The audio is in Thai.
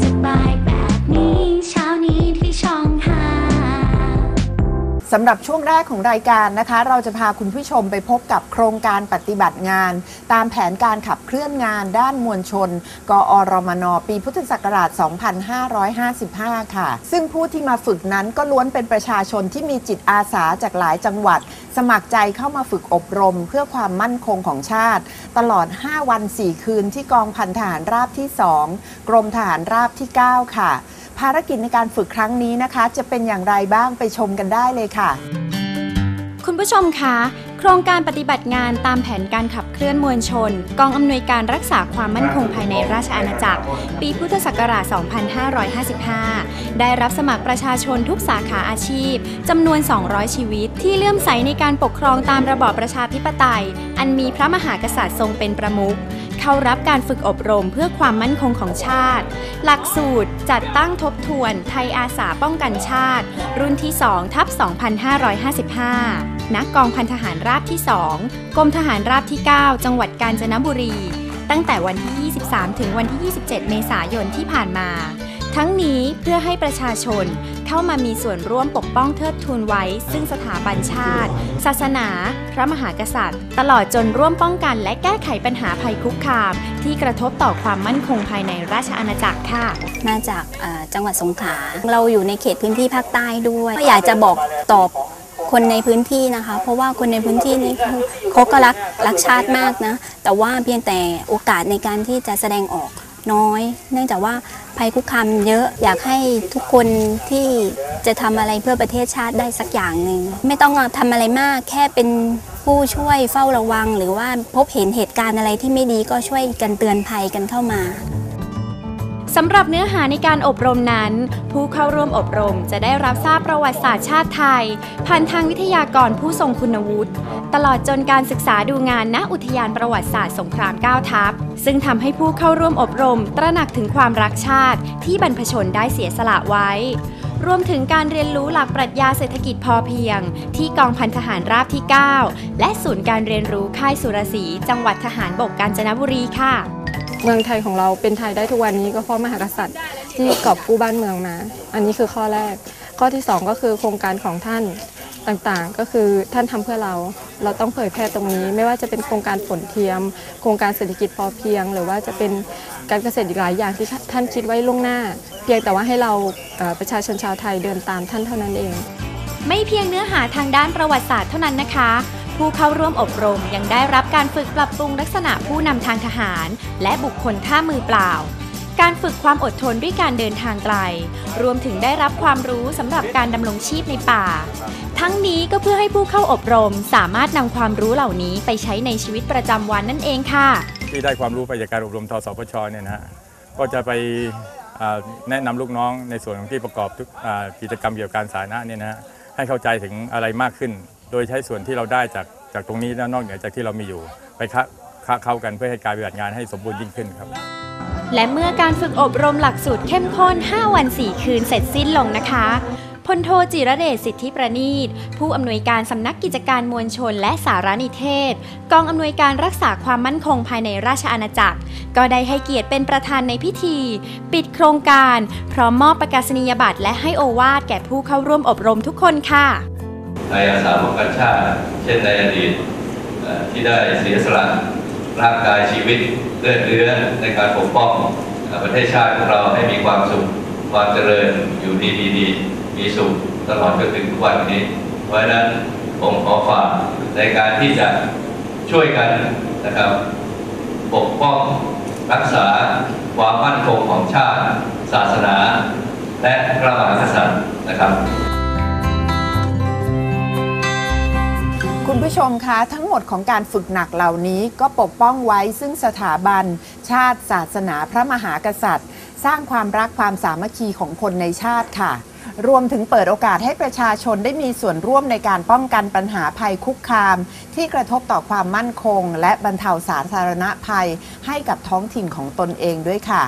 สบ สำหรับช่วงแรกของรายการนะคะ เราจะพาคุณผู้ชมไปพบกับโครงการปฏิบัติงาน ตามแผนการขับเคลื่อนงานด้านมวลชน กอรมน ปีพุทธศักราช 2555 ค่ะ ซึ่งผู้ที่มาฝึกนั้นก็ล้วนเป็นประชาชนที่มีจิตอาสาจากหลายจังหวัด สมัครใจเข้ามาฝึกอบรม เพื่อความมั่นคงของชาติ ตลอด 5 วัน 4 คืนที่กองพันทหารราบที่ 2 กรมทหารราบที่ 9 ค่ะ ภารกิจในการฝึกครั้งนี้นะคะ จะเป็นอย่างไรบ้างไปชมกันได้เลยค่ะ คุณผู้ชมคะโครงการปฏิบัติงานตามแผนการขับเคลื่อนมวลชน กองอำนวยการรักษาความมั่นคงภายในราชอาณาจักร ปีพุทธศักราช 2555 ได้รับสมัครประชาชนทุกสาขาอาชีพจำนวน 200 ชีวิต ที่เลื่อมใสในการปกครองตามระบอบประชาธิปไตย อันมีพระมหากษัตริย์ทรงเป็นประมุข เข้ารับการฝึกอบรมเพื่อความมั่นคงของชาติ หลักสูตรจัดตั้งทบทวนไทยอาสาป้องกันชาติ รุ่นที่2ทับ2555 ณ กองพันทหารราบที่ 2 กรมทหารราบที่ 9 จังหวัดกาญจนบุรี ตั้งแต่วันที่ 23 ถึงวันที่ 27 เมษายนที่ผ่านมา ทั้งนี้เพื่อให้ประชาชน เข้ามามีส่วนร่วมปกป้องเทิดทูนไว้ ซึ่งสถาบันชาติ ศาสนา พระมหากษัตริย์ ตลอดจนร่วมป้องกันและแก้ไขปัญหาภัยคุกคาม ที่กระทบต่อความมั่นคงภายในราชอาณาจักรค่ะ มาจากเอ่อจังหวัดสงขลาเราอยู่ในเขตพื้นที่ภาคใต้ด้วยก็อยากจะบอกตอบคนในพื้นที่นะคะ เพราะว่าคนในพื้นที่นี้เขาเขาก็รักรักชาติมากนะ แต่ว่าเพียงแต่โอกาสในการที่จะแสดงออก น้อย เนื่องจากว่าภัยคุกคามเยอะอยากให้ทุกคนที่จะทำอะไรเพื่อประเทศชาติได้สักอย่างหนึ่งไม่ต้องทำอะไรมากแค่เป็นผู้ช่วยเฝ้าระวัง หรือว่าพบเห็นเหตุการณ์อะไรที่ไม่ดีก็ช่วยกันเตือนภัยกันเข้ามา สำหรับเนื้อหาในการอบรมนั้น ผู้เข้าร่วมอบรมจะได้รับทราบประวัติศาสตร์ชาติไทย ผ่านทางวิทยากรผู้ทรงคุณวุฒิตลอดจนการศึกษาดูงานณอุทยานประวัติศาสตร์สงคราม9ทัพซึ่งทำให้ผู้เข้าร่วมอบรม ตระหนักถึงความรักชาติ ที่บรรพชนได้เสียสละไว้ รวมถึงการเรียนรู้หลักปรัชญาเศรษฐกิจพอเพียง ที่กองพันทหารราบที่ 9 และศูนย์การเรียนรู้ค่ายสุรศรีจังหวัดทหารบกกาญจนบุรีค่ะ เมืองไทยของเราเป็นไทยได้ทุกวันนี้ก็เพราะมหากษัตริย์ที่กอบกู้บ้านเมืองมา อันนี้คือข้อแรก ข้อที่สองก็คือโครงการของท่านต่างๆ ก็คือท่านทำเพื่อเรา เราต้องเผยแพร่ตรงนี้ ไม่ว่าจะเป็นโครงการฝนเทียม โครงการเศรษฐกิจพอเพียง หรือว่าจะเป็นการเกษตรอีกหลายอย่างที่ท่านคิดไว้ล่วงหน้า เพียงแต่ว่าให้เราประชาชนชาวไทยเดินตามท่านเท่านั้นเอง ไม่เพียงเนื้อหาทางด้านประวัติศาสตร์เท่านั้นนะคะ ผู้เข้าร่วมอบรมยังได้รับการฝึกปรับปรุงลักษณะผู้นำทางทหาร และบุคคลท่ามือเปล่า การฝึกความอดทนด้วยการเดินทางไกล รวมถึงได้รับความรู้สำหรับการดำรงชีพในป่า ทั้งนี้ก็เพื่อให้ผู้เข้าอบรมสามารถนำความรู้เหล่านี้ไปใช้ในชีวิตประจำวันนั่นเองค่ะ ที่ได้ความรู้ไปจากการอบรมทสพชเนี่ยนะฮะก็จะไปแนะนำลูกน้องในส่วนของที่ประกอบทุกกิจกรรมเกี่ยวกับการสาธารณะเนี่ยนะฮะ ให้เข้าใจถึงอะไรมากขึ้น โดยใช้ส่วนที่เราได้จากจากตรงนี้และนอกเหนือจากที่เรามีอยู่ ไปคะคะเข้ากันเพื่อให้การปฏิบัติงานให้สมบูรณ์ยิ่งขึ้นครับ และเมื่อการฝึกอบรมหลักสูตรเข้มข้น 5 วัน 4 คืนเสร็จสิ้นลงนะคะ พลโทจิรเดชสิทธิประณีต ผู้อำนวยการสำนักกิจการมวลชนและสารนิเทศ กองอำนวยการรักษาความมั่นคงภายในราชอาณาจักร ก็ได้ให้เกียรติเป็นประธานในพิธี ปิดโครงการ พร้อมมอบประกาศนียบัตรและให้โอวาทแก่ผู้เข้าร่วมอบรมทุกคนค่ะในอาสาป้องกันชาติเช่นในอดีตที่ได้เสียสละร่างกายชีวิตเลือดเนื้อในการปกป้องประเทศชาติของเราให้มีความสุขความเจริญอยู่ดีดี มีสุขตลอดจนถึงทุกวันนี้ เพราะฉะนั้นผมขอฝากในการที่จะช่วยกันนะครับ ปกป้องรักษาความมั่นคงของชาติ ศาสนา และพระมหากษัตริย์นะครับคุณผู้ชมคะทั้งหมดของการฝึกหนักเหล่านี้ก็ปกป้องไว้ซึ่งสถาบัน ชาติศาสนาพระมหากษัตริย์ สร้างความรักความสามัคคีของคนในชาติค่ะ รวมถึงเปิดโอกาสให้ประชาชนได้มีส่วนร่วมในการป้องกันปัญหาภัยคุกคาม ที่กระทบต่อความมั่นคง และบรรเทาสาธารณภัย ให้กับท้องถิ่นของตนเองด้วยค่ะ